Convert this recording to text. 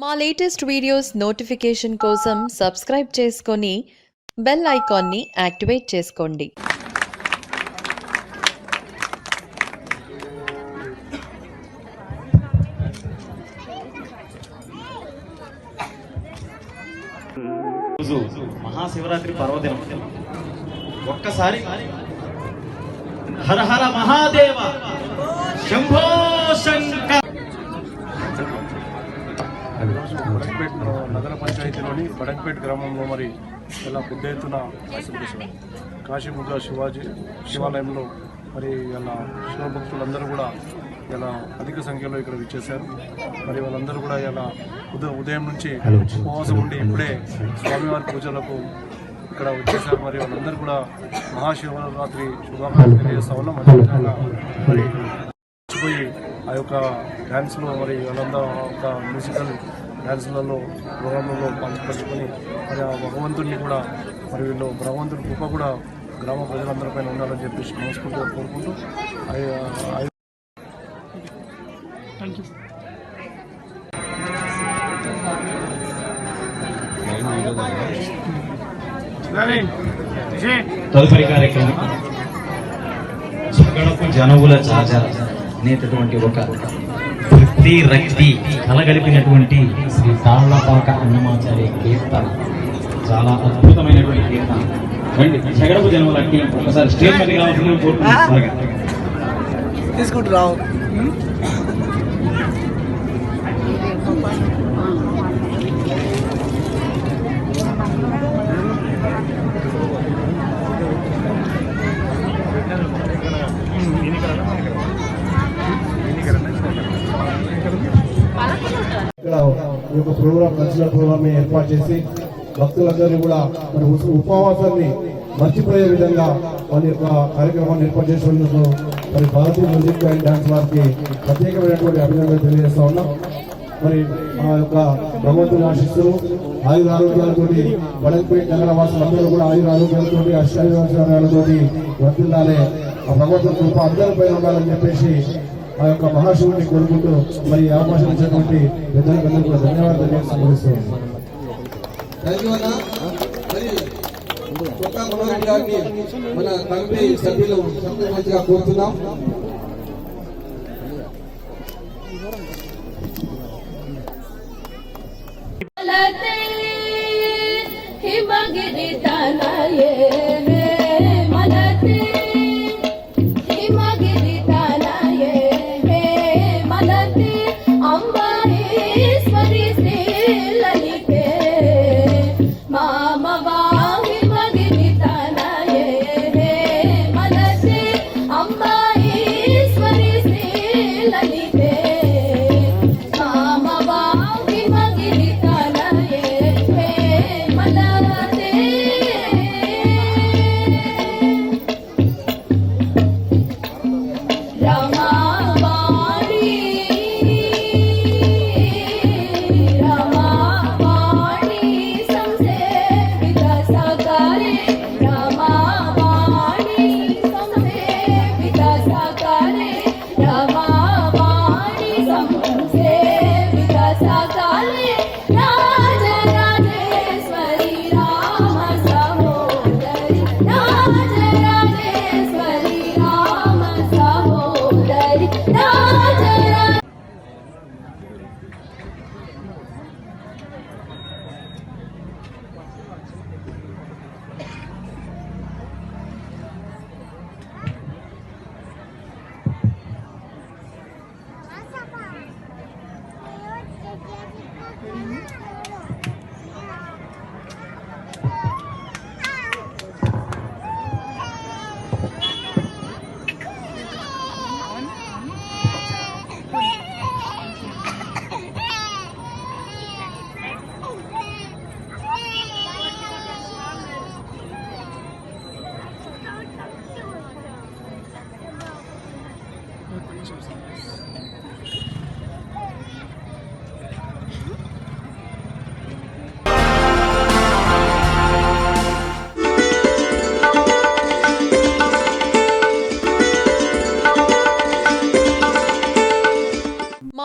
మా latest videos notification కోసం subscribe చేసుకొని బెల్ ఐకాన్ని యాక్టివేట్ చేసుకోండి. రోజు మహాశివరాత్రి పర్వదినం. ఒక్కసారి హర హర మహాదేవ శంభో శంకర. బడక్పేట్ నగర పంచాయతీలోని బడక్పేట్ గ్రామంలో మరి ఇలా పెద్ద ఎత్తున కాశీబుగ్గ శివాజీ శివాలయంలో మరి ఇలా శివభక్తులందరూ కూడా ఇలా అధిక సంఖ్యలో ఇక్కడ విచ్చేశారు. మరి వాళ్ళందరూ కూడా ఇలా ఉదయ ఉదయం నుంచి ఉపవాసం ఉండి ఇప్పుడే స్వామివారి పూజలకు ఇక్కడ వచ్చేసారు మరి వాళ్ళందరూ కూడా మహాశివరాత్రి శుభాకాంక్షలు తెలియజేస్తా ఉన్నాం అదేవిధంగా మరి మర్చిపోయి ఆ యొక్క డ్యాన్స్లో మరి వాళ్ళందరూ ఒక మ్యూజికల్ డ్యాన్స్లలో ప్రోగ్రాంలలో పాల్పంచుకొని మరి ఆ భగవంతుడిని కూడా మరి వీళ్ళు భగవంతుడి కృప కూడా గ్రామ ప్రజలందరిపైన ఉండాలని చెప్పేసి మనస్ఫూర్తిగా కోరుకుంటూ తదుపరి కార్యక్రమం. జనవుల చాచర అనేటటువంటి ఒక భక్తి రక్తి కలగలిపినటువంటి శ్రీ తాళ్ళపాక అన్నమాచార్య కీర్తన. చాలా అద్భుతమైనటువంటి కీర్తన. రండి జగడపు జనముల టీం ఒకసారి స్టేజ్ మీద కావాల్సింది ఈ యొక్క ప్రోగ్రాం కల్చరల్ ప్రోగ్రామ్ ఏర్పాటు చేసి భక్తులందరినీ కూడా మరి ఉపవాసాన్ని మర్చిపోయే విధంగా వాళ్ళ యొక్క కార్యక్రమాన్ని ఏర్పాటు చేసినందుకు మరి భారతీయ మ్యూజిక్ అండ్ డాన్స్ వారికి ప్రత్యేకమైనటువంటి అభినందనలు తెలియజేస్తా ఉన్నాం. మరి ఆ యొక్క భగవంతుని ఆశిస్తులు ఆయుర ఆరోగ్యాలతో వడల్పేట నగర వాసులందరూ కూడా ఆయుర ఆరోగ్యాలతో అష్టారోగ్యాలతో వర్తిల్లాలే ఆ భగవంతుని కృప అందరిపై ఉండాలని చెప్పేసి ఆ యొక్క మహాశివుడిని కోరుకుంటూ మరి ఈ అవకాశం ఇచ్చినటువంటి పెద్దలకు అందరికీ ధన్యవాదాలు గారిని మన కమిటీ సభ్యులు సంతోషంగా కోరుతున్నాం. लते